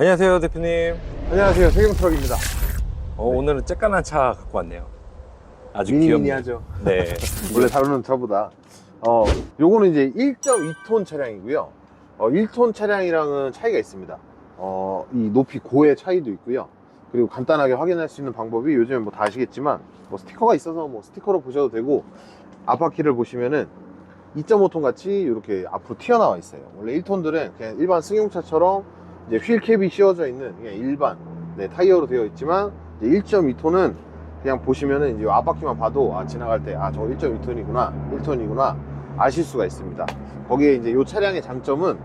안녕하세요 대표님. 안녕하세요 세경트럭입니다 어, 오늘은 쬐깐한 차 갖고 왔네요. 아주 미니 귀엽네요. 미니하죠 네. 원래 다루는 차보다 어 요거는 이제 1.2톤 차량이고요 어 1톤 차량이랑은 차이가 있습니다 어 이 높이 고의 차이도 있고요 그리고 간단하게 확인할 수 있는 방법이 요즘에 뭐 다 아시겠지만 뭐 스티커가 있어서 뭐 스티커로 보셔도 되고 앞바퀴를 보시면은 2.5톤 같이 이렇게 앞으로 튀어나와 있어요 원래 1톤들은 그냥 일반 승용차처럼 이제 휠캡이 씌워져 있는 그냥 일반 네, 타이어로 되어 있지만 1.2톤은 그냥 보시면은 이제 앞바퀴만 봐도 아 지나갈 때 아 저거 1.2톤이구나 1톤이구나 아실 수가 있습니다. 거기에 이제 이 차량의 장점은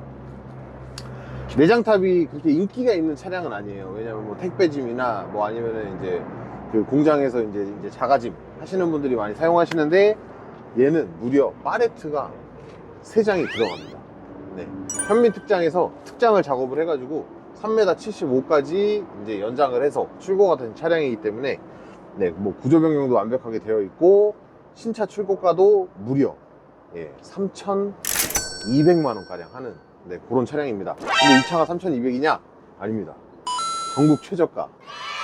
내장탑이 그렇게 인기가 있는 차량은 아니에요. 왜냐면 뭐 택배짐이나 뭐 아니면은 이제 그 공장에서 이제 이제 자가짐 하시는 분들이 많이 사용하시는데 얘는 무려 파레트가 3장이 들어갑니다 네. 현민 특장에서 특장을 작업을 해가지고 3m 75까지 이제 연장을 해서 출고가 된 차량이기 때문에 네, 뭐 구조 변경도 완벽하게 되어 있고 신차 출고가도 무려 예, 3,200만 원 가량 하는 네, 그런 차량입니다. 근데 이 차가 3,200이냐? 아닙니다. 전국 최저가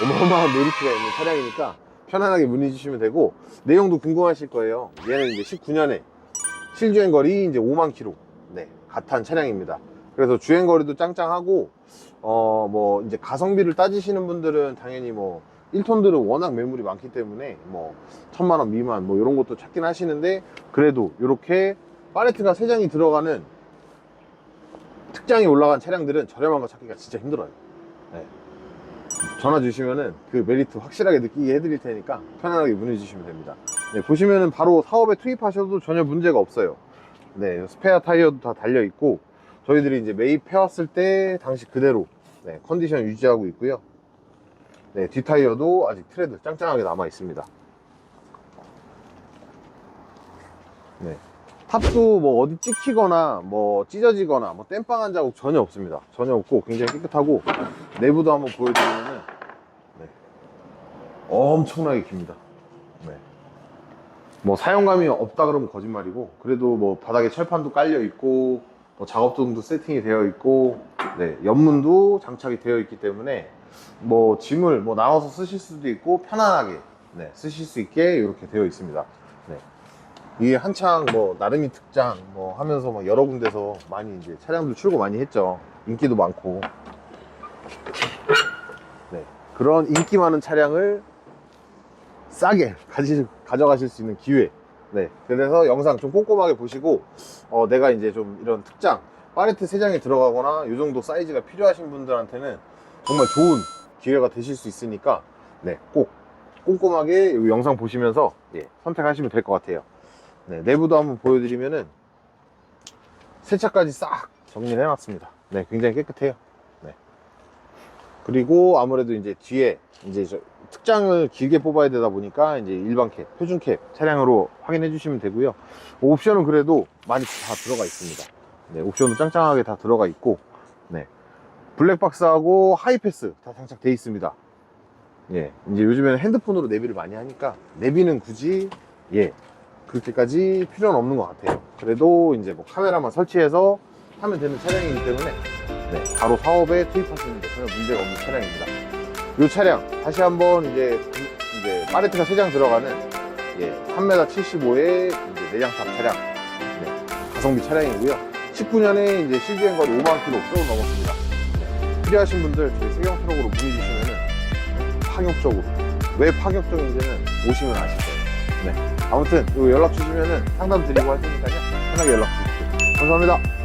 어마어마한 메리트가 있는 차량이니까 편안하게 문의 주시면 되고 내용도 궁금하실 거예요. 얘는 이제 19년에 실주행 거리 이제 5만 킬로 네, 갓한 차량입니다. 그래서 주행 거리도 짱짱하고 어 뭐 이제 가성비를 따지시는 분들은 당연히 뭐 1톤들은 워낙 매물이 많기 때문에 뭐 천만 원 미만 뭐 이런 것도 찾긴 하시는데 그래도 이렇게 파레트가 3장이 들어가는 특장이 올라간 차량들은 저렴한 거 찾기가 진짜 힘들어요. 네. 전화 주시면은 그 메리트 확실하게 느끼게 해드릴 테니까 편안하게 문의 주시면 됩니다. 네, 보시면은 바로 사업에 투입하셔도 전혀 문제가 없어요. 네, 스페어 타이어도 다 달려 있고 저희들이 이제 매입해 왔을 때 당시 그대로 네, 컨디션 유지하고 있고요. 네, 뒷 타이어도 아직 트레드 짱짱하게 남아 있습니다. 네. 탑도 뭐 어디 찍히거나 뭐 찢어지거나 뭐 땜빵 한 자국 전혀 없습니다. 전혀 없고 굉장히 깨끗하고 내부도 한번 보여드리면은 네. 엄청나게 깁니다. 네. 뭐 사용감이 없다 그러면 거짓말이고 그래도 뭐 바닥에 철판도 깔려 있고 뭐 작업등도 세팅이 되어 있고 네, 연문도 장착이 되어 있기 때문에 뭐 짐을 뭐 나눠서 쓰실 수도 있고 편안하게 네, 쓰실 수 있게 이렇게 되어 있습니다. 네. 이게 한창 뭐 나름이 특장 뭐 하면서 막 여러 군데서 많이 이제 차량도 출고 많이 했죠. 인기도 많고. 네. 그런 인기 많은 차량을 싸게 가지, 가져가실 수 있는 기회. 네. 그래서 영상 좀 꼼꼼하게 보시고, 어, 내가 이제 좀 이런 특장, 파레트 3장이 들어가거나 이 정도 사이즈가 필요하신 분들한테는 정말 좋은 기회가 되실 수 있으니까, 네. 꼭 꼼꼼하게 이 영상 보시면서 예, 선택하시면 될 것 같아요. 네. 내부도 한번 보여드리면은 세차까지 싹 정리를 해놨습니다. 네. 굉장히 깨끗해요. 네. 그리고 아무래도 이제 뒤에 이제 저 특장을 길게 뽑아야 되다 보니까 이제 일반 캡, 표준 캡 차량으로 확인해 주시면 되고요. 옵션은 그래도 많이 다 들어가 있습니다. 네, 옵션도 짱짱하게 다 들어가 있고, 네. 블랙박스하고 하이패스 다 장착되어 있습니다. 예, 이제 요즘에는 핸드폰으로 내비를 많이 하니까 내비는 굳이 예 그렇게까지 필요는 없는 것 같아요. 그래도 이제 뭐 카메라만 설치해서 하면 되는 차량이기 때문에 네, 바로 사업에 투입하시는 데 전혀 문제가 없는 차량입니다. 이 차량 다시 한번 이제 그- 이제 파레트가 3장 들어가는 예, 3m 75의 이제 내장탑 차량 네, 가성비 차량이고요. 19년에 이제 실주행 거리 5만 킬로 조금 넘었습니다. 네, 필요하신 분들 저희 세경 트럭으로 문의 주시면은 파격적으로 왜 파격적인지는 오시면 아실 거예요. 네, 아무튼 연락 주시면은 상담 드리고 할 테니까요. 편하게 연락 주십시오. 감사합니다.